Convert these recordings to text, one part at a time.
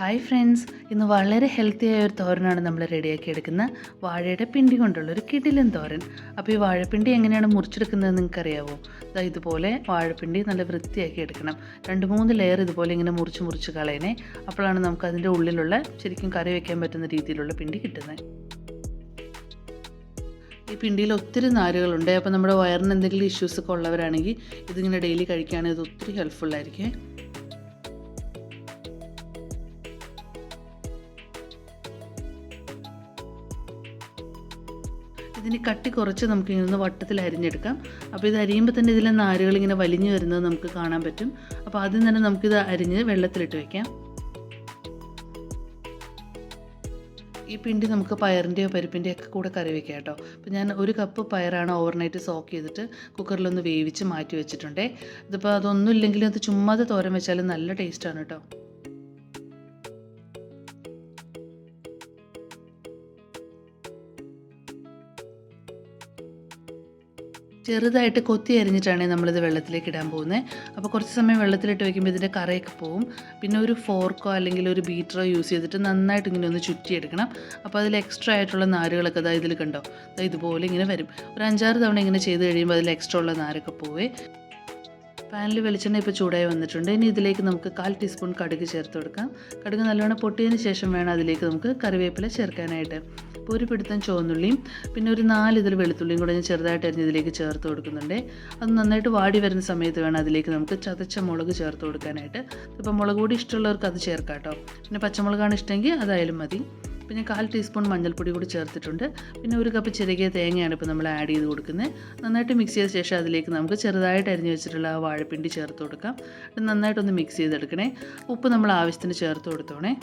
Hi friends ഇന്ന് വളരെ healthy ആയ ഒരു തോരനാണ് നമ്മൾ റെഡിയാക്കി എടുക്കുന്ന വാഴയുടെ പിണ്ടി കൊണ്ടുള്ള ഒരു കിടിലൻ തോരൻ. അപ്പോൾ ഈ വാഴപ്പിണ്ടി എങ്ങനെയാണ് മുറിച്ചെടുക്കുന്നത് നിങ്ങൾക്കറിയാവോ? ദാ ഇതുപോലെ വാഴപ്പിണ്ടി നല്ല വൃത്തിയാക്കി എടുക്കണം. രണ്ട് മൂന്ന് ലെയർ ഇതുപോലെ ഇങ്ങനെ മുറിച്ച് മുറിച്ച് കളയണേ. അപ്പോഴാണ് നമുക്ക് അതിന്റെ ഉള്ളിലുള്ള ശരിക്കും കറി വയ്ക്കാൻ പറ്റുന്ന രീതിയിലുള്ള പിണ്ടി കിട്ടുന്നത് ഈ പിണ്ടിയിൽ ഒത്തിരി നാരുകളുണ്ട്. അപ്പോൾ നമ്മുടെ വയറിന് എന്തെങ്കിലും ഇഷ്യൂസ് ഒക്കെ ഉള്ളവരാണെങ്കിൽ ഇതിങ്ങനെ ഡെയിലി കഴിക്കുകയാണെങ്കിൽ ഇത് ഒത്തിരി ഹെൽപ്ഫുള്ളായിരിക്കും ഇതിന് കട്ടി കുറച്ച് നമുക്ക് ഇങ്ങനെ ഒന്ന് വട്ടത്തിൽ അരിഞ്ഞെടുക്കാം. അപ്പോൾ ഇത് അരിയുമ്പോൾ തന്നെ ഇതിലെ നാരുകൾ ഇങ്ങനെ വലിഞ്ഞു വരുന്നത് നമുക്ക് കാണാൻ പറ്റും. അപ്പോൾ ആദ്യം തന്നെ നമുക്കിത് അരിഞ്ഞ് വെള്ളത്തിലിട്ട് വയ്ക്കാം ഈ പിണ്ടി നമുക്ക് പയറിന്റെയോ പരിപ്പിന്റെയോ ഒക്കെ കൂടെ കറി വെക്കാം കേട്ടോ. അപ്പോൾ ഞാൻ ഒരു കപ്പ് പയറാണ് ഓവർനൈറ്റ് സോക്ക് ചെയ്തിട്ട് കുക്കറിലൊന്ന് വേവിച്ച് മാറ്റി വെച്ചിട്ടുണ്ടേ. ഇതിപ്പോൾ അതൊന്നും ഇല്ലെങ്കിലും അത് ചുമ്മാതെ തോരൻ വെച്ചാലും നല്ല ടേസ്റ്റാണ് കേട്ടോ. ചെറുതായിട്ട് കൊത്തി അരിഞ്ഞിട്ടാണ് നമ്മളിത് വെള്ളത്തിലേക്ക് ഇടാൻ പോകുന്നത് അപ്പോൾ കുറച്ച് സമയം വെള്ളത്തിലിട്ട് വയ്ക്കുമ്പോൾ ഇതിന്റെ കറയൊക്കെ പോവും. പിന്നെ ഒരു ഫോർക്കോ അല്ലെങ്കിൽ ഒരു ബീറ്ററോ യൂസ് ചെയ്തിട്ട് നന്നായിട്ട് ഇങ്ങനെ ഒന്ന് ചുറ്റിയെടുക്കണം. അപ്പോൾ അതിൽ എക്സ്ട്രാ ആയിട്ടുള്ള നാരുകളൊക്കെ അതായത് ഇതിൽ കണ്ടോ? അതായത് ഇതുപോലെ ഇങ്ങനെ വരും. ഒരു അഞ്ചാറ് തവണ ഇങ്ങനെ ചെയ്ത് കഴിയുമ്പോൾ അതിൽ എക്സ്ട്രാ ഉള്ള നാരൊക്കെ പോവേ. പാനിൽ വെളിച്ചെണ്ണ ഇപ്പോൾ ചൂടായി വന്നിട്ടുണ്ട്. ഇനി ഇതിലേക്ക് നമുക്ക് കാൽ ടീസ്പൂൺ കടുക് ചേർത്ത് കൊടുക്കാം. കടുക് നല്ലവണ്ണം പൊട്ടിയതിന് ശേഷം വേണം അതിലേക്ക് നമുക്ക് കറിവേപ്പില ചേർക്കാനായിട്ട്. ഒരു പിടുത്തം ചുവന്നുള്ളിയും പിന്നെ ഒരു നാല് ഇതിൽ വെളുത്തുള്ളിയും കൂടെ ഞാൻ ചെറുതായിട്ട് അരിഞ്ഞ് ഇതിലേക്ക് ചേർത്ത് കൊടുക്കുന്നുണ്ട്. അത് നന്നായിട്ട് വാടി വരുന്ന സമയത്ത് വേണം അതിലേക്ക് നമുക്ക് ചതച്ച മുളക് ചേർത്ത് കൊടുക്കാനായിട്ട്. ഇപ്പോൾ മുളക് പൊടി ഇഷ്ടമുള്ളവർക്ക് അത് ചേർക്കാം കേട്ടോ. പിന്നെ പച്ചമുളകാണ് ഇഷ്ടമെങ്കിൽ അതായാലും മതി. പിന്നെ കാൽ ടീസ്പൂൺ മഞ്ഞൾപ്പൊടി കൂടി ചേർത്തിട്ടുണ്ട്. പിന്നെ ഒരു കപ്പ് ചെറുകിയ തേങ്ങയാണ് ഇപ്പോൾ നമ്മൾ ആഡ് ചെയ്ത് കൊടുക്കുന്നത്. നന്നായിട്ട് മിക്സ് ചെയ്ത ശേഷം അതിലേക്ക് നമുക്ക് ചെറുതായിട്ട് അരിഞ്ഞു വെച്ചിട്ടുള്ള ആ വാഴപ്പിണ്ടി ചേർത്ത് കൊടുക്കാം. നന്നായിട്ടൊന്ന് മിക്സ് ചെയ്തെടുക്കണേ. ഉപ്പ് നമ്മൾ ആവശ്യത്തിന് ചേർത്ത് കൊടുത്തോണേ.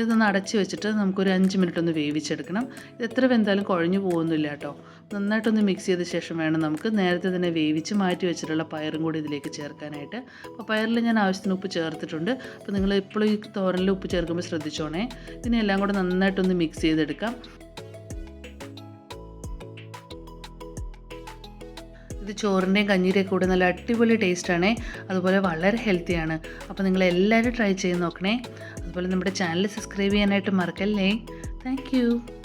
ഇതൊന്ന് അടച്ച് വെച്ചിട്ട് നമുക്കൊരു അഞ്ച് മിനിറ്റ് ഒന്ന് വേവിച്ചെടുക്കണം. ഇത് എത്ര വെന്താലും കുഴഞ്ഞു പോകുന്നില്ല കേട്ടോ. നന്നായിട്ടൊന്ന് മിക്സ് ചെയ്ത ശേഷം വേണം നമുക്ക് നേരത്തെ തന്നെ വേവിച്ച് മാറ്റി വെച്ചിട്ടുള്ള പയറും കൂടി ഇതിലേക്ക് ചേർക്കാനായിട്ട്. അപ്പോൾ പയറിൽ ഞാൻ ആവശ്യത്തിന് ഉപ്പ് ചേർത്തിട്ടുണ്ട്. അപ്പോൾ നിങ്ങൾ എപ്പോഴും ഈ തോരനിൽ ഉപ്പ് ചേർക്കുമ്പോൾ ശ്രദ്ധിച്ചോണേ. ഇതിനെല്ലാം കൂടെ നന്നായിട്ടൊന്ന് മിക്സ് ചെയ്തെടുക്കാം. ഇത് ചോറിന്റെയും കഞ്ഞീരെയും കൂടെ നല്ല അടിപൊളി ടേസ്റ്റാണ്. അതുപോലെ വളരെ ഹെൽത്തിയാണ്. അപ്പോൾ നിങ്ങൾ എല്ലാവരും ട്രൈ ചെയ്ത് നോക്കണേ. അതുപോലെ നമ്മുടെ ചാനൽ സബ്സ്ക്രൈബ് ചെയ്യാനായിട്ട് മറക്കല്ലേ. താങ്ക്